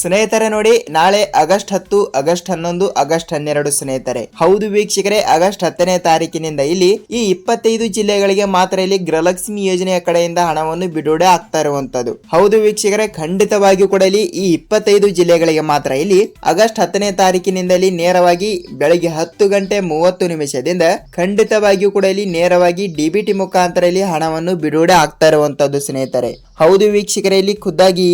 ಸ್ನೇಹಿತರೆ ನೋಡಿ, ನಾಳೆ ಆಗಸ್ಟ್ ಹತ್ತು, ಆಗಸ್ಟ್ ಹನ್ನೊಂದು, ಆಗಸ್ಟ್ ಹನ್ನೆರಡು ಸ್ನೇಹಿತರೆ. ಹೌದು ವೀಕ್ಷಕರೇ, ಆಗಸ್ಟ್ ಹತ್ತನೇ ತಾರೀಕಿನಿಂದ ಇಲ್ಲಿ ಈ ಇಪ್ಪತ್ತೈದು ಜಿಲ್ಲೆಗಳಿಗೆ ಮಾತ್ರ ಇಲ್ಲಿ ಗೃಹಲಕ್ಷ್ಮಿ ಯೋಜನೆಯ ಕಡೆಯಿಂದ ಹಣವನ್ನು ಬಿಡುಗಡೆ ಆಗ್ತಾ ಇರುವಂತದ್ದು ಹೌದು ವೀಕ್ಷಕರೇ, ಖಂಡಿತವಾಗಿಯೂ ಕೂಡ ಇಲ್ಲಿ ಈ ಇಪ್ಪತ್ತೈದು ಜಿಲ್ಲೆಗಳಿಗೆ ಮಾತ್ರ ಇಲ್ಲಿ ಆಗಸ್ಟ್ ಹತ್ತನೇ ತಾರೀಕಿನಿಂದ ನೇರವಾಗಿ ಬೆಳಗ್ಗೆ ಹತ್ತು ಗಂಟೆ ಮೂವತ್ತು ನಿಮಿಷದಿಂದ ಖಂಡಿತವಾಗಿಯೂ ಕೂಡ ಇಲ್ಲಿ ನೇರವಾಗಿ ಡಿಬಿಟಿ ಮುಖಾಂತರ ಇಲ್ಲಿ ಹಣವನ್ನು ಬಿಡುಗಡೆ ಆಗ್ತಾ ಇರುವಂತದ್ದು ಸ್ನೇಹಿತರೆ. ಹೌದು ವೀಕ್ಷಕರೇ, ಇಲ್ಲಿ ಖುದ್ದಾಗಿ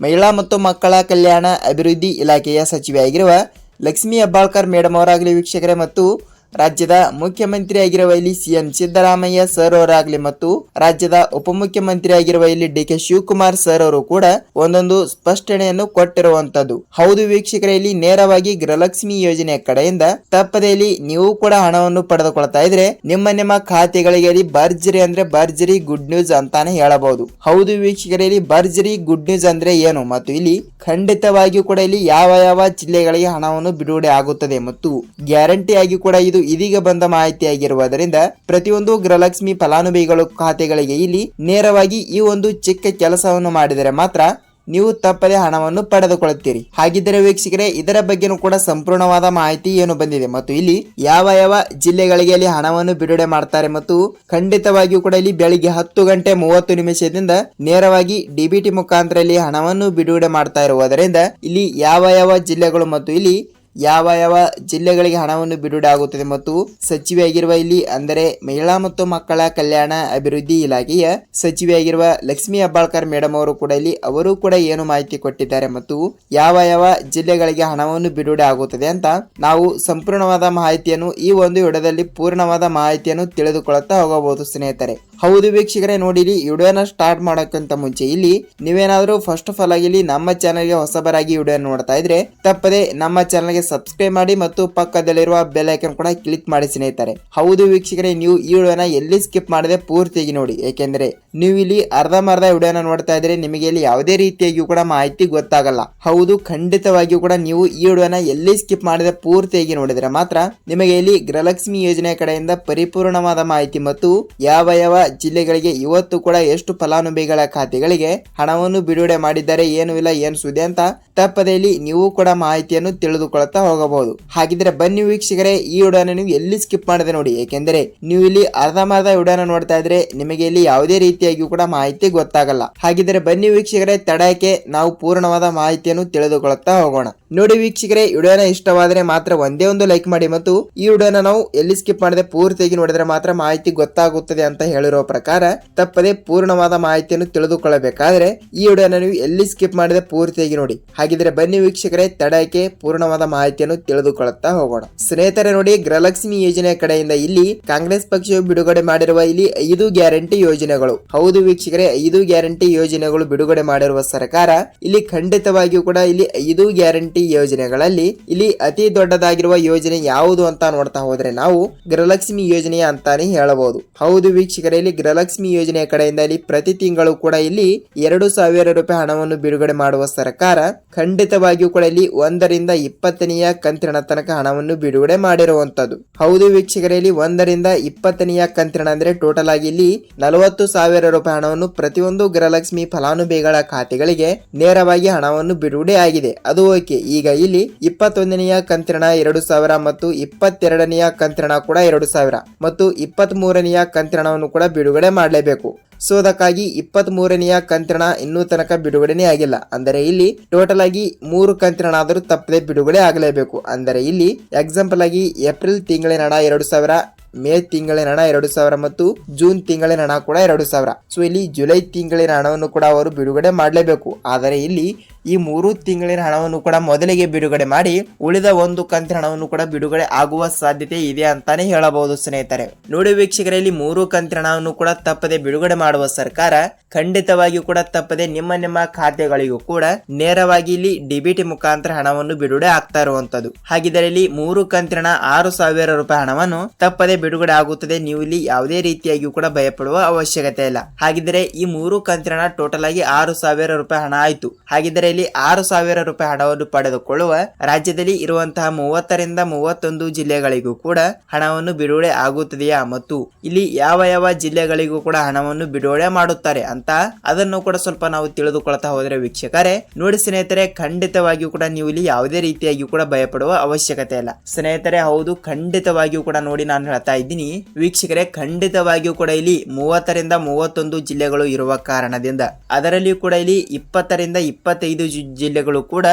ಮಹಿಳಾ ಮತ್ತು ಮಕ್ಕಳ ಕಲ್ಯಾಣ ಅಭಿವೃದ್ಧಿ ಇಲಾಖೆಯ ಸಚಿವೆಯಾಗಿರುವ ಲಕ್ಷ್ಮೀ ಹೆಬ್ಬಾಳ್ಕರ್ ಮೇಡಮ್ ಅವರಾಗಲಿ ವೀಕ್ಷಕರೇ ಮತ್ತು ರಾಜ್ಯದ ಮುಖ್ಯಮಂತ್ರಿ ಆಗಿರುವ ಇಲ್ಲಿ ಸಿಎಂ ಸಿದ್ದರಾಮಯ್ಯ ಸರ್ ಅವರಾಗಲಿ ಮತ್ತು ರಾಜ್ಯದ ಉಪಮುಖ್ಯಮಂತ್ರಿ ಆಗಿರುವ ಇಲ್ಲಿ ಡಿ ಕೆ ಶಿವಕುಮಾರ್ ಸರ್ ಅವರು ಕೂಡ ಒಂದೊಂದು ಸ್ಪಷ್ಟನೆಯನ್ನು ಕೊಟ್ಟಿರುವಂತದ್ದು ಹೌದು ವೀಕ್ಷಕರೇ, ಇಲ್ಲಿ ನೇರವಾಗಿ ಗೃಹಲಕ್ಷ್ಮಿ ಯೋಜನೆಯ ಕಡೆಯಿಂದ ತಪ್ಪದೆ ಇಲ್ಲಿ ನೀವು ಕೂಡ ಹಣವನ್ನು ಪಡೆದುಕೊಳ್ತಾ ಇದ್ರೆ ನಿಮ್ಮ ನಿಮ್ಮ ಖಾತೆಗಳಿಗೆ ಇಲ್ಲಿ ಭರ್ಜರಿ ಅಂದ್ರೆ ಭರ್ಜರಿ ಗುಡ್ ನ್ಯೂಸ್ ಅಂತಾನೆ ಹೇಳಬಹುದು. ಹೌದು ವೀಕ್ಷಕರೇ, ಇಲ್ಲಿ ಭರ್ಜರಿ ಗುಡ್ ನ್ಯೂಸ್ ಅಂದ್ರೆ ಏನು ಮತ್ತು ಇಲ್ಲಿ ಖಂಡಿತವಾಗಿಯೂ ಕೂಡ ಇಲ್ಲಿ ಯಾವ ಯಾವ ಜಿಲ್ಲೆಗಳಿಗೆ ಹಣವನ್ನು ಬಿಡುಗಡೆ ಆಗುತ್ತದೆ ಮತ್ತು ಗ್ಯಾರಂಟಿ ಆಗಿ ಕೂಡ ಇದು ಇದೀಗ ಬಂದ ಮಾಹಿತಿಯಾಗಿರುವುದರಿಂದ ಪ್ರತಿಯೊಂದು ಗೃಹಲಕ್ಷ್ಮಿ ಫಲಾನುಭವಿಗಳು ಖಾತೆಗಳಿಗೆ ಇಲ್ಲಿ ನೇರವಾಗಿ ಈ ಒಂದು ಚಿಕ್ಕ ಕೆಲಸವನ್ನು ಮಾಡಿದರೆ ಮಾತ್ರ ನೀವು ತಪ್ಪದೆ ಹಣವನ್ನು ಪಡೆದುಕೊಳ್ಳುತ್ತೀರಿ. ಹಾಗಿದ್ದರೆ ವೀಕ್ಷಕರೇ, ಇದರ ಬಗ್ಗೆನೂ ಕೂಡ ಸಂಪೂರ್ಣವಾದ ಮಾಹಿತಿ ಏನು ಬಂದಿದೆ ಮತ್ತು ಇಲ್ಲಿ ಯಾವ ಯಾವ ಜಿಲ್ಲೆಗಳಿಗೆ ಅಲ್ಲಿ ಹಣವನ್ನು ಬಿಡುಗಡೆ ಮಾಡ್ತಾರೆ ಮತ್ತು ಖಂಡಿತವಾಗಿಯೂ ಕೂಡ ಇಲ್ಲಿ ಬೆಳಿಗ್ಗೆ ಹತ್ತು ಗಂಟೆ ಮೂವತ್ತು ನಿಮಿಷದಿಂದ ನೇರವಾಗಿ ಡಿಬಿಟಿ ಮುಖಾಂತರ ಇಲ್ಲಿ ಹಣವನ್ನು ಬಿಡುಗಡೆ ಮಾಡ್ತಾ ಇರುವುದರಿಂದ ಇಲ್ಲಿ ಯಾವ ಯಾವ ಜಿಲ್ಲೆಗಳು ಮತ್ತು ಇಲ್ಲಿ ಯಾವ ಯಾವ ಜಿಲ್ಲೆಗಳಿಗೆ ಹಣವನ್ನು ಬಿಡುಗಡೆ ಆಗುತ್ತದೆ ಮತ್ತು ಸಚಿವೆಯಾಗಿರುವ ಇಲ್ಲಿ ಅಂದರೆ ಮಹಿಳಾ ಮತ್ತು ಮಕ್ಕಳ ಕಲ್ಯಾಣ ಅಭಿವೃದ್ಧಿ ಇಲಾಖೆಯ ಸಚಿವೆಯಾಗಿರುವ ಲಕ್ಷ್ಮಿ ಹೆಬ್ಬಾಳ್ಕರ್ ಮೇಡಮ್ ಅವರು ಕೂಡ ಇಲ್ಲಿ, ಅವರು ಕೂಡ ಏನು ಮಾಹಿತಿ ಕೊಟ್ಟಿದ್ದಾರೆ ಮತ್ತು ಯಾವ ಯಾವ ಜಿಲ್ಲೆಗಳಿಗೆ ಹಣವನ್ನು ಬಿಡುಗಡೆ ಆಗುತ್ತದೆ ಅಂತ ನಾವು ಸಂಪೂರ್ಣವಾದ ಮಾಹಿತಿಯನ್ನು ಈ ಒಂದು ವಿಡಿಯೋದಲ್ಲಿ ಪೂರ್ಣವಾದ ಮಾಹಿತಿಯನ್ನು ತಿಳಿದುಕೊಳ್ಳುತ್ತಾ ಹೋಗಬಹುದು ಸ್ನೇಹಿತರೆ. ಹೌದು ವೀಕ್ಷಕರೇ, ನೋಡಿರಿ ವಿಡಿಯೋನ ಸ್ಟಾರ್ಟ್ ಮಾಡೋಕ್ಕಿಂತ ಮುಂಚೆ ಇಲ್ಲಿ ನೀವೇನಾದರೂ ಫಸ್ಟ್ ಆಫ್ ಆಲ್ ಆಗಿ ನಮ್ಮ ಚಾನಲ್ಗೆ ಹೊಸಬರಾಗಿ ವಿಡಿಯೋ ನೋಡ್ತಾ ಇದ್ರೆ ತಪ್ಪದೆ ನಮ್ಮ ಚಾನಲ್ಗೆ ಸಬ್ಸ್ಕ್ರೈಬ್ ಮಾಡಿ ಮತ್ತು ಪಕ್ಕದಲ್ಲಿರುವ ಬೆಲ್ ಐಕನ್ ಕೂಡ ಕ್ಲಿಕ್ ಮಾಡಿ ಸ್ನೇಹಿತರೆ. ಹೌದು ವೀಕ್ಷಕರೇ, ನೀವು ಈ ವಿಡಿಯೋನ ಎಲ್ಲಿ ಸ್ಕಿಪ್ ಮಾಡದೆ ಪೂರ್ತಿಯಾಗಿ ನೋಡಿ. ಏಕೆಂದರೆ ನೀವು ಇಲ್ಲಿ ಅರ್ಧಮರ್ಧ ವಿಡಿಯೋನ ನೋಡ್ತಾ ಇದ್ರೆ ನಿಮಗೆ ಇಲ್ಲಿ ಯಾವುದೇ ರೀತಿಯಾಗಿಯೂ ಕೂಡ ಮಾಹಿತಿ ಗೊತ್ತಾಗಲ್ಲ. ಹೌದು, ಖಂಡಿತವಾಗಿಯೂ ಕೂಡ ನೀವು ಈ ವಿಡಿಯೋನ ಎಲ್ಲಿ ಸ್ಕಿಪ್ ಮಾಡದೆ ಪೂರ್ತಿಯಾಗಿ ನೋಡಿದ್ರೆ ಮಾತ್ರ ನಿಮಗೆ ಇಲ್ಲಿ ಗೃಹಲಕ್ಷ್ಮಿ ಯೋಜನೆ ಕಡೆಯಿಂದ ಪರಿಪೂರ್ಣವಾದ ಮಾಹಿತಿ ಮತ್ತು ಯಾವ ಯಾವ ಜಿಲ್ಲೆಗಳಿಗೆ ಇವತ್ತು ಕೂಡ ಎಷ್ಟು ಫಲಾನುಭವಿಗಳ ಖಾತೆಗಳಿಗೆ ಹಣವನ್ನು ಬಿಡುಗಡೆ ಮಾಡಿದ್ದಾರೆ, ಏನು ಇಲ್ಲ, ಏನು ಸುದ್ದಿ ಅಂತ ತಪ್ಪದೇ ಇಲ್ಲಿ ನೀವು ಕೂಡ ಮಾಹಿತಿಯನ್ನು ತಿಳಿದುಕೊಳ್ಳುತ್ತಾ ಹೋಗಬಹುದು. ಹಾಗಿದ್ರೆ ಬನ್ನಿ ವೀಕ್ಷಕರೇ, ಈ ವಿಡಿಯೋನ ನೀವು ಎಲ್ಲಿ ಸ್ಕಿಪ್ ಮಾಡದೆ ನೋಡಿ. ಏಕೆಂದರೆ ನೀವು ಇಲ್ಲಿ ಅರ್ಧಮರ್ಧ ವಿಡಿಯೋನ ನೋಡ್ತಾ ಇದ್ರೆ ನಿಮಗೆ ಇಲ್ಲಿ ಯಾವುದೇ ರೀತಿಯಾಗಿಯೂ ಕೂಡ ಮಾಹಿತಿ ಗೊತ್ತಾಗಲ್ಲ. ಹಾಗಿದ್ರೆ ಬನ್ನಿ ವೀಕ್ಷಕರೇ, ತಡಕ್ಕೆ ನಾವು ಪೂರ್ಣವಾದ ಮಾಹಿತಿಯನ್ನು ತಿಳಿದುಕೊಳ್ಳುತ್ತಾ ಹೋಗೋಣ. ನೋಡಿ ವೀಕ್ಷಕರೇ, ವಿಡಿಯೋನ ಇಷ್ಟವಾದರೆ ಮಾತ್ರ ಒಂದೇ ಒಂದು ಲೈಕ್ ಮಾಡಿ ಮತ್ತು ಈ ವಿಡಿಯೋನ ನಾವು ಎಲ್ಲಿ ಸ್ಕಿಪ್ ಮಾಡದೆ ಪೂರ್ತಿಯಾಗಿ ನೋಡಿದ್ರೆ ಮಾತ್ರ ಮಾಹಿತಿ ಗೊತ್ತಾಗುತ್ತದೆ ಅಂತ ಹೇಳಿರೋ ಪ್ರಕಾರ ತಪ್ಪದೆ ಪೂರ್ಣವಾದ ಮಾಹಿತಿಯನ್ನು ತಿಳಿದುಕೊಳ್ಳಬೇಕಾದ್ರೆ ಈ ವಿಡಿಯೋನ ನೀವು ಎಲ್ಲಿ ಸ್ಕಿಪ್ ಮಾಡಿದ್ರೆ ಪೂರ್ತಿಯಾಗಿ ನೋಡಿ. ಹಾಗಿದ್ರೆ ಬನ್ನಿ ವೀಕ್ಷಕರೇ, ತಡಕ್ಕೆ ಪೂರ್ಣವಾದ ಮಾಹಿತಿಯನ್ನು ತಿಳಿದುಕೊಳ್ಳುತ್ತಾ ಹೋಗೋಣ. ಸ್ನೇಹಿತರೆ ನೋಡಿ, ಗೃಹಲಕ್ಷ್ಮಿ ಯೋಜನೆ ಕಡೆಯಿಂದ ಇಲ್ಲಿ ಕಾಂಗ್ರೆಸ್ ಪಕ್ಷವು ಬಿಡುಗಡೆ ಮಾಡಿರುವ ಇಲ್ಲಿ ಐದು ಗ್ಯಾರಂಟಿ ಯೋಜನೆಗಳು. ಹೌದು ವೀಕ್ಷಕರೇ, ಐದು ಗ್ಯಾರಂಟಿ ಯೋಜನೆಗಳು ಬಿಡುಗಡೆ ಮಾಡಿರುವ ಸರ್ಕಾರ ಇಲ್ಲಿ ಖಂಡಿತವಾಗಿಯೂ ಕೂಡ ಇಲ್ಲಿ ಐದು ಗ್ಯಾರಂಟಿ ಯೋಜನೆಗಳಲ್ಲಿ ಇಲ್ಲಿ ಅತಿ ದೊಡ್ಡದಾಗಿರುವ ಯೋಜನೆ ಯಾವುದು ಅಂತ ನೋಡ್ತಾ ಹೋದ್ರೆ ನಾವು ಗೃಹಲಕ್ಷ್ಮಿ ಯೋಜನೆ ಅಂತಾನೆ ಹೇಳಬಹುದು. ಹೌದು ವೀಕ್ಷಕರೇ ಇಲ್ಲಿ ಗೃಹಲಕ್ಷ್ಮಿ ಯೋಜನೆಯ ಕಡೆಯಿಂದ ಇಲ್ಲಿ ಪ್ರತಿ ತಿಂಗಳು ಕೂಡ ಇಲ್ಲಿ ಎರಡು ಸಾವಿರ ರೂಪಾಯಿ ಹಣವನ್ನು ಬಿಡುಗಡೆ ಮಾಡುವ ಸರ್ಕಾರ ಖಂಡಿತವಾಗಿಯೂ ಕೂಡ ಇಲ್ಲಿ ಒಂದರಿಂದ ಇಪ್ಪತ್ತನೆಯ ಕಂತಿನ ತನಕ ಹಣವನ್ನು ಬಿಡುಗಡೆ ಮಾಡಿರುವಂತದ್ದು ಹೌದು ವೀಕ್ಷಕರಲ್ಲಿ ಒಂದರಿಂದ ಇಪ್ಪತ್ತನೆಯ ಕಂತಿನ ಅಂದ್ರೆ ಟೋಟಲ್ ಆಗಿ ಇಲ್ಲಿ ನಲವತ್ತು ಸಾವಿರ ರೂಪಾಯಿ ಹಣವನ್ನು ಪ್ರತಿಯೊಂದು ಗೃಹಲಕ್ಷ್ಮಿ ಫಲಾನುಭವಿಗಳ ಖಾತೆಗಳಿಗೆ ನೇರವಾಗಿ ಹಣವನ್ನು ಬಿಡುಗಡೆ ಆಗಿದೆ. ಅದು ಓಕೆ. ಈಗ ಇಲ್ಲಿ ಇಪ್ಪತ್ತೊಂದನೆಯ ಕಂತಿನ ಎರಡು ಸಾವಿರ ಮತ್ತು ಇಪ್ಪತ್ತೆರಡನೆಯ ಕಂತಿನ ಕೂಡ ಎರಡು ಸಾವಿರ ಮತ್ತು ಇಪ್ಪತ್ತ್ ಮೂರನೆಯ ಕಂತಿನವನ್ನು ಕೂಡ ಬಿಡುಗಡೆ ಮಾಡಲೇಬೇಕು. ಸೊ ಅದಕ್ಕಾಗಿ ಇಪ್ಪತ್ತ್ ಮೂರನೆಯ ಕಂತ್ರಣ ಇನ್ನೂ ತನಕ ಬಿಡುಗಡೆನೇ ಆಗಿಲ್ಲ. ಅಂದರೆ ಇಲ್ಲಿ ಟೋಟಲ್ ಆಗಿ ಮೂರು ಕಂತ್ರಣ ಆದರೂ ತಪ್ಪದೆ ಬಿಡುಗಡೆ ಆಗಲೇಬೇಕು. ಅಂದರೆ ಇಲ್ಲಿ ಎಕ್ಸಾಂಪಲ್ ಆಗಿ ಏಪ್ರಿಲ್ ತಿಂಗಳಿನ ಎರಡು ಸಾವಿರ, ಮೇ ತಿಂಗಳಿನ ಹಣ ಎರಡು ಸಾವಿರ ಮತ್ತು ಜೂನ್ ತಿಂಗಳಿನ ಹಣ ಕೂಡ ಎರಡು ಸಾವಿರ. ಸೊ ಇಲ್ಲಿ ಜುಲೈ ತಿಂಗಳಿನ ಹಣವನ್ನು ಕೂಡ ಅವರು ಬಿಡುಗಡೆ ಮಾಡಲೇಬೇಕು. ಆದರೆ ಇಲ್ಲಿ ಈ ಮೂರು ತಿಂಗಳಿನ ಹಣವನ್ನು ಕೂಡ ಮೊದಲಿಗೆ ಬಿಡುಗಡೆ ಮಾಡಿ ಉಳಿದ ಒಂದು ಕಂತಿನ ಹಣವನ್ನು ಕೂಡ ಬಿಡುಗಡೆ ಆಗುವ ಸಾಧ್ಯತೆ ಇದೆ ಅಂತಾನೆ ಹೇಳಬಹುದು ಸ್ನೇಹಿತರೆ. ನೋಡಿ ವೀಕ್ಷಕರಲ್ಲಿ ಮೂರು ಕಂತಿನ ಹಣವನ್ನು ಕೂಡ ತಪ್ಪದೆ ಬಿಡುಗಡೆ ಮಾಡುವ ಸರ್ಕಾರ ಖಂಡಿತವಾಗಿಯೂ ಕೂಡ ತಪ್ಪದೆ ನಿಮ್ಮ ನಿಮ್ಮ ಖಾತೆಗಳಿಗೂ ಕೂಡ ನೇರವಾಗಿ ಇಲ್ಲಿ ಡಿಬಿಟಿ ಮುಖಾಂತರ ಹಣವನ್ನು ಬಿಡುಗಡೆ ಆಗ್ತಾ ಇರುವಂತದ್ದು. ಹಾಗಿದ್ದರೆ ಇಲ್ಲಿ ಮೂರು ಕಂತಿನ ಆರು ಸಾವಿರ ರೂಪಾಯಿ ಹಣವನ್ನು ತಪ್ಪದೆ ಬಿಡುಗಡೆ ಆಗುತ್ತದೆ. ನೀವು ಇಲ್ಲಿ ಯಾವುದೇ ರೀತಿಯಾಗಿಯೂ ಕೂಡ ಭಯಪಡುವ ಅವಶ್ಯಕತೆ ಇಲ್ಲ. ಹಾಗಿದ್ರೆ ಈ ಮೂರು ಕಂತಿನ ಟೋಟಲ್ ಆಗಿ ಆರು ಸಾವಿರ ರೂಪಾಯಿ ಹಣ ಆಯ್ತು. ಹಾಗಿದ್ದರೆ ಇಲ್ಲಿ ಆರು ಸಾವಿರ ರೂಪಾಯಿ ಹಣವನ್ನು ಪಡೆದುಕೊಳ್ಳುವ ರಾಜ್ಯದಲ್ಲಿ ಇರುವಂತಹ ಮೂವತ್ತರಿಂದ ಮೂವತ್ತೊಂದು ಜಿಲ್ಲೆಗಳಿಗೂ ಕೂಡ ಹಣವನ್ನು ಬಿಡುಗಡೆ ಆಗುತ್ತದೆಯಾ ಮತ್ತು ಇಲ್ಲಿ ಯಾವ ಯಾವ ಜಿಲ್ಲೆಗಳಿಗೂ ಕೂಡ ಹಣವನ್ನು ಬಿಡುಗಡೆ ಮಾಡುತ್ತಾರೆ ಅಂತ ಅದನ್ನು ಕೂಡ ಸ್ವಲ್ಪ ನಾವು ತಿಳಿದುಕೊಳ್ತಾ ಹೋದರೆ ವೀಕ್ಷಕರೇ, ನೋಡಿ ಸ್ನೇಹಿತರೆ, ಖಂಡಿತವಾಗಿಯೂ ಕೂಡ ನೀವು ಇಲ್ಲಿ ಯಾವುದೇ ರೀತಿಯಾಗಿಯೂ ಕೂಡ ಭಯಪಡುವ ಅವಶ್ಯಕತೆ ಇಲ್ಲ. ಸ್ನೇಹಿತರೆ, ಹೌದು, ಖಂಡಿತವಾಗಿಯೂ ಕೂಡ ನೋಡಿ ನಾನು ಹೇಳ್ತಾ ಇದ್ದೀನಿ. ವೀಕ್ಷಕರೇ, ಖಂಡಿತವಾಗಿಯೂ ಕೂಡ ಇಲ್ಲಿ ಮೂವತ್ತರಿಂದ ಮೂವತ್ತೊಂದು ಜಿಲ್ಲೆಗಳು ಇರುವ ಕಾರಣದಿಂದ. ಅದರಲ್ಲಿಯೂ ಕೂಡ ಇಲ್ಲಿ ಇಪ್ಪತ್ತರಿಂದ ಇಪ್ಪತ್ತೈದು ಜಿ- ಜಿಲ್ಲೆಗಳು ಕೂಡ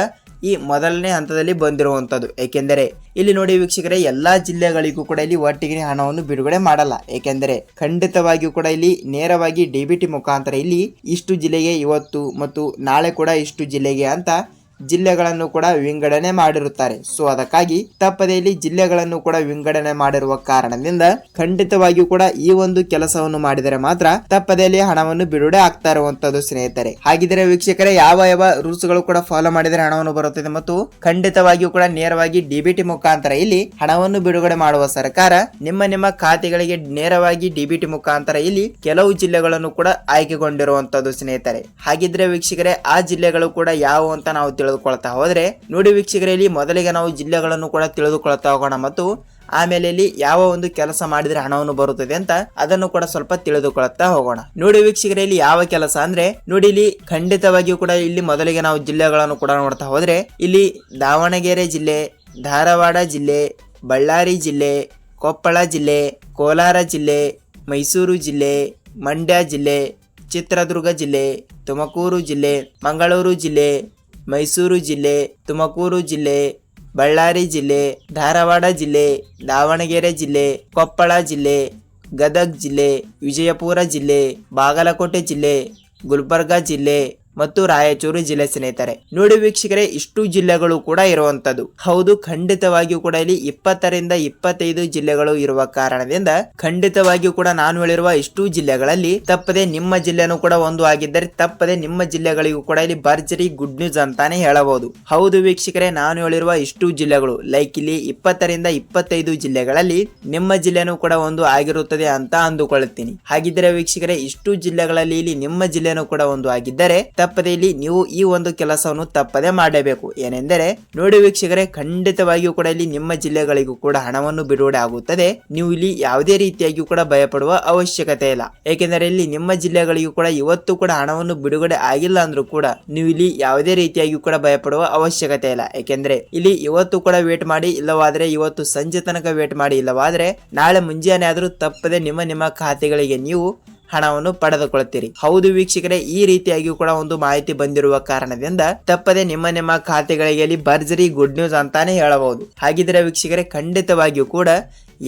ಈ ಮೊದಲನೇ ಹಂತದಲ್ಲಿ ಬಂದಿರುವಂಥದ್ದು ಏಕೆಂದರೆ ಇಲ್ಲಿ ನೋಡಿ ವೀಕ್ಷಕರೇ, ಎಲ್ಲ ಜಿಲ್ಲೆಗಳಿಗೂ ಕೂಡ ಇಲ್ಲಿ ಒಟ್ಟಿಗೆ ಹಣವನ್ನು ಬಿಡುಗಡೆ ಮಾಡಲ್ಲ. ಏಕೆಂದರೆ ಖಂಡಿತವಾಗಿಯೂ ಕೂಡ ಇಲ್ಲಿ ನೇರವಾಗಿ ಡಿ ಬಿ ಮುಖಾಂತರ ಇಲ್ಲಿ ಇಷ್ಟು ಜಿಲ್ಲೆಗೆ ಇವತ್ತು ಮತ್ತು ನಾಳೆ ಕೂಡ ಇಷ್ಟು ಜಿಲ್ಲೆಗೆ ಅಂತ ಜಿಲ್ಲೆಗಳನ್ನು ಕೂಡ ವಿಂಗಡಣೆ ಮಾಡಿರುತ್ತಾರೆ. ಸೊ ಅದಕ್ಕಾಗಿ ತಪ್ಪದೇ ಇಲ್ಲಿ ಜಿಲ್ಲೆಗಳನ್ನು ಕೂಡ ವಿಂಗಡಣೆ ಮಾಡಿರುವ ಕಾರಣದಿಂದ ಖಂಡಿತವಾಗಿಯೂ ಕೂಡ ಈ ಒಂದು ಕೆಲಸವನ್ನು ಮಾಡಿದರೆ ಮಾತ್ರ ತಪ್ಪದೆಯಲ್ಲಿ ಹಣವನ್ನು ಬಿಡುಗಡೆ ಆಗ್ತಾ ಇರುವಂತದ್ದು ಸ್ನೇಹಿತರೆ. ಹಾಗಿದ್ರೆ ವೀಕ್ಷಕರೇ, ಯಾವ ಯಾವ ರೂಲ್ಸ್ಗಳು ಕೂಡ ಫಾಲೋ ಮಾಡಿದರೆ ಹಣವನ್ನು ಬರುತ್ತದೆ ಮತ್ತು ಖಂಡಿತವಾಗಿಯೂ ಕೂಡ ನೇರವಾಗಿ ಡಿಬಿಟಿ ಮುಖಾಂತರ ಇಲ್ಲಿ ಹಣವನ್ನು ಬಿಡುಗಡೆ ಮಾಡುವ ಸರ್ಕಾರ ನಿಮ್ಮ ನಿಮ್ಮ ಖಾತೆಗಳಿಗೆ ನೇರವಾಗಿ ಡಿಬಿಟಿ ಮುಖಾಂತರ ಇಲ್ಲಿ ಕೆಲವು ಜಿಲ್ಲೆಗಳನ್ನು ಕೂಡ ಆಯ್ಕೆಗೊಂಡಿರುವಂತದ್ದು ಸ್ನೇಹಿತರೆ. ಹಾಗಿದ್ರೆ ವೀಕ್ಷಕರೇ, ಆ ಜಿಲ್ಲೆಗಳು ಕೂಡ ಯಾವ ಅಂತ ನಾವು ತಿಳಿದುಕೊಳ್ತಾ ಹೋದರೆ ನೋಡಿ ವೀಕ್ಷಕರೇ ಇಲ್ಲಿ ಮೊದಲಿಗೆ ನಾವು ಜಿಲ್ಲೆಗಳನ್ನು ಕೂಡ ತಿಳಿದುಕೊಳ್ತಾ ಹೋಗೋಣ. ಮತ್ತು ಆಮೇಲೆ ಇಲ್ಲಿ ಯಾವ ಒಂದು ಕೆಲಸ ಮಾಡಿದರೆ ಹಣವನ್ನು ಬರುತ್ತದೆ ಅಂತ ಅದನ್ನು ಕೂಡ ಸ್ವಲ್ಪ ತಿಳಿದುಕೊಳ್ಳುತ್ತಾ ಹೋಗೋಣ. ನೋಡಿ ವೀಕ್ಷಕರೇ ಇಲ್ಲಿ ಯಾವ ಕೆಲಸ ಅಂದ್ರೆ, ನೋಡಿ ಇಲ್ಲಿ ಖಂಡಿತವಾಗಿಯೂ ಕೂಡ ಇಲ್ಲಿ ಮೊದಲಿಗೆ ನಾವು ಜಿಲ್ಲೆಗಳನ್ನು ಕೂಡ ನೋಡ್ತಾ ಹೋದ್ರೆ, ಇಲ್ಲಿ ದಾವಣಗೆರೆ ಜಿಲ್ಲೆ, ಧಾರವಾಡ ಜಿಲ್ಲೆ, ಬಳ್ಳಾರಿ ಜಿಲ್ಲೆ, ಕೊಪ್ಪಳ ಜಿಲ್ಲೆ, ಕೋಲಾರ ಜಿಲ್ಲೆ, ಮೈಸೂರು ಜಿಲ್ಲೆ, ಮಂಡ್ಯ ಜಿಲ್ಲೆ, ಚಿತ್ರದುರ್ಗ ಜಿಲ್ಲೆ, ತುಮಕೂರು ಜಿಲ್ಲೆ, ಮಂಗಳೂರು ಜಿಲ್ಲೆ ಮೈಸೂರು ಜಿಲ್ಲೆ, ತುಮಕೂರು ಜಿಲ್ಲೆ, ಬಳ್ಳಾರಿ ಜಿಲ್ಲೆ, ಧಾರವಾಡ ಜಿಲ್ಲೆ, ದಾವಣಗೆರೆ ಜಿಲ್ಲೆ, ಕೊಪ್ಪಳ ಜಿಲ್ಲೆ, ಗದಗ್ ಜಿಲ್ಲೆ, ವಿಜಯಪುರ ಜಿಲ್ಲೆ, ಬಾಗಲಕೋಟೆ ಜಿಲ್ಲೆ, ಗುಲ್ಬರ್ಗಾ ಜಿಲ್ಲೆ ಮತ್ತು ರಾಯಚೂರು ಜಿಲ್ಲೆ ಸ್ನೇಹಿತರೆ. ನೋಡಿ ವೀಕ್ಷಕರೇ, ಇಷ್ಟು ಜಿಲ್ಲೆಗಳು ಕೂಡ ಇರುವಂತದ್ದು ಹೌದು, ಖಂಡಿತವಾಗಿಯೂ ಕೂಡ ಇಲ್ಲಿ ಇಪ್ಪತ್ತರಿಂದ ಇಪ್ಪತ್ತೈದು ಜಿಲ್ಲೆಗಳು ಇರುವ ಕಾರಣದಿಂದ ಖಂಡಿತವಾಗಿಯೂ ಕೂಡ ನಾನು ಹೇಳಿರುವ ಇಷ್ಟು ಜಿಲ್ಲೆಗಳಲ್ಲಿ ತಪ್ಪದೆ ನಿಮ್ಮ ಜಿಲ್ಲೆನೂ ಕೂಡ ಒಂದು ಆಗಿದ್ದರೆ ತಪ್ಪದೆ ನಿಮ್ಮ ಜಿಲ್ಲೆಗಳಿಗೂ ಕೂಡ ಇಲ್ಲಿ ಭರ್ಜರಿ ಗುಡ್ ನ್ಯೂಸ್ ಅಂತಾನೆ ಹೇಳಬಹುದು. ಹೌದು ವೀಕ್ಷಕರೇ, ನಾನು ಹೇಳಿರುವ ಇಷ್ಟು ಜಿಲ್ಲೆಗಳು ಲೈಕ್ ಇಲ್ಲಿ ಇಪ್ಪತ್ತರಿಂದ ಇಪ್ಪತ್ತೈದು ಜಿಲ್ಲೆಗಳಲ್ಲಿ ನಿಮ್ಮ ಜಿಲ್ಲೆನೂ ಕೂಡ ಒಂದು ಆಗಿರುತ್ತದೆ ಅಂತ ಅಂದುಕೊಳ್ಳುತ್ತೀನಿ. ಹಾಗಿದ್ರೆ ವೀಕ್ಷಕರೇ, ಇಷ್ಟು ಜಿಲ್ಲೆಗಳಲ್ಲಿ ಇಲ್ಲಿ ನಿಮ್ಮ ಜಿಲ್ಲೆನೂ ಕೂಡ ಒಂದು ಆಗಿದ್ದರೆ ಇಲ್ಲಿ ನೀವು ಈ ಒಂದು ಕೆಲಸವನ್ನು ತಪ್ಪದೆ ಮಾಡಬೇಕು. ಏನೆಂದರೆ, ನೋಡಿ ವೀಕ್ಷಕರೇ, ಖಂಡಿತವಾಗಿಯೂ ಕೂಡ ಇಲ್ಲಿ ನಿಮ್ಮ ಜಿಲ್ಲೆಗಳಿಗೂ ಕೂಡ ಹಣವನ್ನು ಬಿಡುಗಡೆ ಆಗುತ್ತದೆ. ನೀವು ಇಲ್ಲಿ ಯಾವುದೇ ರೀತಿಯಾಗಿಯೂ ಕೂಡ ಭಯಪಡುವ ಅವಶ್ಯಕತೆ ಇಲ್ಲ. ಏಕೆಂದರೆ, ಇಲ್ಲಿ ನಿಮ್ಮ ಜಿಲ್ಲೆಗಳಿಗೂ ಕೂಡ ಇವತ್ತು ಕೂಡ ಹಣವನ್ನು ಬಿಡುಗಡೆ ಆಗಿಲ್ಲ ಅಂದ್ರೂ ಕೂಡ ನೀವು ಇಲ್ಲಿ ಯಾವುದೇ ರೀತಿಯಾಗಿಯೂ ಕೂಡ ಭಯಪಡುವ ಅವಶ್ಯಕತೆ ಇಲ್ಲ. ಏಕೆಂದರೆ, ಇಲ್ಲಿ ಇವತ್ತು ಕೂಡ ವೇಟ್ ಮಾಡಿ, ಇಲ್ಲವಾದ್ರೆ ಇವತ್ತು ಸಂಜೆ ತನಕ ವೇಟ್ ಮಾಡಿ, ಇಲ್ಲವಾದ್ರೆ ನಾಳೆ ಮುಂಜಾನೆ ಆದ್ರೂ ತಪ್ಪದೆ ನಿಮ್ಮ ನಿಮ್ಮ ಖಾತೆಗಳಿಗೆ ನೀವು ಹಣವನ್ನು ಪಡೆದುಕೊಳ್ಳುತ್ತೀರಿ ಹೌದು ವೀಕ್ಷಕರೇ, ಈ ರೀತಿಯಾಗಿಯೂ ಕೂಡ ಒಂದು ಮಾಹಿತಿ ಬಂದಿರುವ ಕಾರಣದಿಂದ ತಪ್ಪದೆ ನಿಮ್ಮ ನಿಮ್ಮ ಖಾತೆಗಳಿಗೆ ಭರ್ಜರಿ ಗುಡ್ ನ್ಯೂಸ್ ಅಂತಾನೆ ಹೇಳಬಹುದು. ಹಾಗಿದ್ರೆ ವೀಕ್ಷಕರೇ, ಖಂಡಿತವಾಗಿಯೂ ಕೂಡ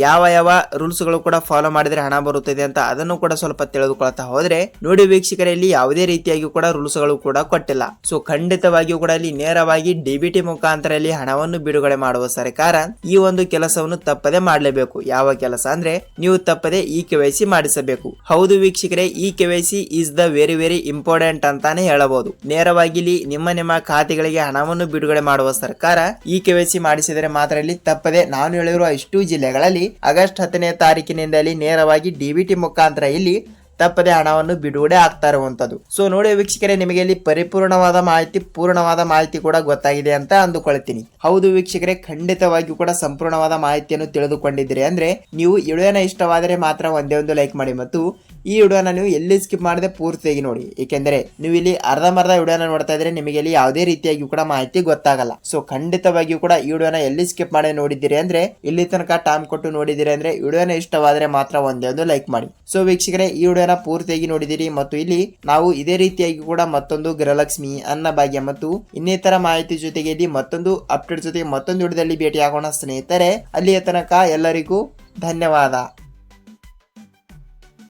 ಯಾವ ಯಾವ ರೂಲ್ಸ್ಗಳು ಕೂಡ ಫಾಲೋ ಮಾಡಿದ್ರೆ ಹಣ ಬರುತ್ತದೆ ಅಂತ ಅದನ್ನು ಕೂಡ ಸ್ವಲ್ಪ ತಿಳಿದುಕೊಳ್ತಾ ಹೋದ್ರೆ ನೋಡಿ ವೀಕ್ಷಕರೇ, ಇಲ್ಲಿ ಯಾವುದೇ ರೀತಿಯಾಗಿ ಕೂಡ ರೂಲ್ಸ್ಗಳು ಕೂಡ ಕೊಟ್ಟಿಲ್ಲ. ಸೊ ಖಂಡಿತವಾಗಿಯೂ ಕೂಡ ಇಲ್ಲಿ ನೇರವಾಗಿ ಡಿಬಿಟಿ ಮುಖಾಂತರ ಇಲ್ಲಿ ಹಣವನ್ನು ಬಿಡುಗಡೆ ಮಾಡುವ ಸರ್ಕಾರ ಈ ಒಂದು ಕೆಲಸವನ್ನು ತಪ್ಪದೆ ಮಾಡಲೇಬೇಕು. ಯಾವ ಕೆಲಸ ಅಂದ್ರೆ ನೀವು ತಪ್ಪದೆ ಈ ಕೆವೈಸಿ ಮಾಡಿಸಬೇಕು. ಹೌದು ವೀಕ್ಷಕರೇ, ಈ K Y C is the very very important ಅಂತಾನೆ ಹೇಳಬಹುದು. ನೇರವಾಗಿ ಇಲ್ಲಿ ನಿಮ್ಮ ನಿಮ್ಮ ಖಾತೆಗಳಿಗೆ ಹಣವನ್ನು ಬಿಡುಗಡೆ ಮಾಡುವ ಸರ್ಕಾರ ಈ ಕೆವೈಸಿ ಮಾಡಿಸಿದರೆ ಮಾತ್ರ ಇಲ್ಲಿ ತಪ್ಪದೆ, ನಾನು ಹೇಳಿರುವ ಇಷ್ಟು ಜಿಲ್ಲೆಗಳಲ್ಲಿ ಆಗಸ್ಟ್ ಹತ್ತನೇ ತಾರೀಕಿನಿಂದಲೇ ನೇರವಾಗಿ ಡಿಬಿಟಿ ಮುಖಾಂತರ ಇಲ್ಲಿ ತಪ್ಪದೆ ಹಣವನ್ನು ಬಿಡುಗಡೆ ಆಗ್ತಾ ಇರುವಂತದ್ದು. ಸೊ ನೋಡಿ ವೀಕ್ಷಕರೇ, ನಿಮಗೆ ಇಲ್ಲಿ ಪರಿಪೂರ್ಣವಾದ ಮಾಹಿತಿ, ಪೂರ್ಣವಾದ ಮಾಹಿತಿ ಕೂಡ ಗೊತ್ತಾಗಿದೆ ಅಂತ ಅಂದುಕೊಳ್ತೀನಿ. ಹೌದು ವೀಕ್ಷಕರೇ, ಖಂಡಿತವಾಗಿಯೂ ಕೂಡ ಸಂಪೂರ್ಣವಾದ ಮಾಹಿತಿಯನ್ನು ತಿಳಿದುಕೊಂಡಿದ್ದೀರಿ. ಅಂದ್ರೆ, ನೀವು ಇಳುವನ ವಿಡಿಯೋನ ಇಷ್ಟವಾದರೆ ಮಾತ್ರ ಒಂದೇ ಒಂದು ಲೈಕ್ ಮಾಡಿ ಮತ್ತು ಈ ವಿಡಿಯೋನ ನೀವು ಎಲ್ಲಿ ಸ್ಕಿಪ್ ಮಾಡದೆ ಪೂರ್ತಿಯಾಗಿ ನೋಡಿ. ಏಕೆಂದರೆ, ನೀವು ಇಲ್ಲಿ ಅರ್ಧಮರ್ಧ ವಿಡಿಯೋನ ನೋಡ್ತಾ ಇದ್ರೆ ನಿಮಗೆ ಇಲ್ಲಿ ಯಾವುದೇ ರೀತಿಯಾಗಿ ಕೂಡ ಮಾಹಿತಿ ಗೊತ್ತಾಗಲ್ಲ. ಸೊ ಖಂಡಿತವಾಗಿಯೂ ಕೂಡ ಈ ವಿಡಿಯೋನ ಎಲ್ಲಿ ಸ್ಕಿಪ್ ಮಾಡಿ ನೋಡಿದ್ದೀರಿ ಅಂದ್ರೆ, ಇಲ್ಲಿ ತನಕ ಟೈಮ್ ಕೊಟ್ಟು ನೋಡಿದ್ದೀರಿ ಅಂದ್ರೆ, ವಿಡಿಯೋನ ಇಷ್ಟವಾದರೆ ಮಾತ್ರ ಒಂದೇ ಒಂದು ಲೈಕ್ ಮಾಡಿ. ಸೊ ವೀಕ್ಷಕರೇ, ಈ ಪೂರ್ತಿಯಾಗಿ ನೋಡಿದಿರಿ ಮತ್ತು ಇಲ್ಲಿ ನಾವು ಇದೇ ರೀತಿಯಾಗಿ ಕೂಡ ಮತ್ತೊಂದು ಗೃಹಲಕ್ಷ್ಮಿ, ಅನ್ನಭಾಗ್ಯ ಮತ್ತು ಇನ್ನಿತರ ಮಾಹಿತಿ ಜೊತೆಗೆ ಇಲ್ಲಿ ಮತ್ತೊಂದು ಅಪ್ಡೇಟ್ ಜೊತೆಗೆ ಮತ್ತೊಂದು ವಿಡಿಯೋದಲ್ಲಿ ಭೇಟಿ ಆಗೋಣ ಸ್ನೇಹಿತರೆ, ಅಲ್ಲಿಯ ತನಕ ಎಲ್ಲರಿಗೂ ಧನ್ಯವಾದ.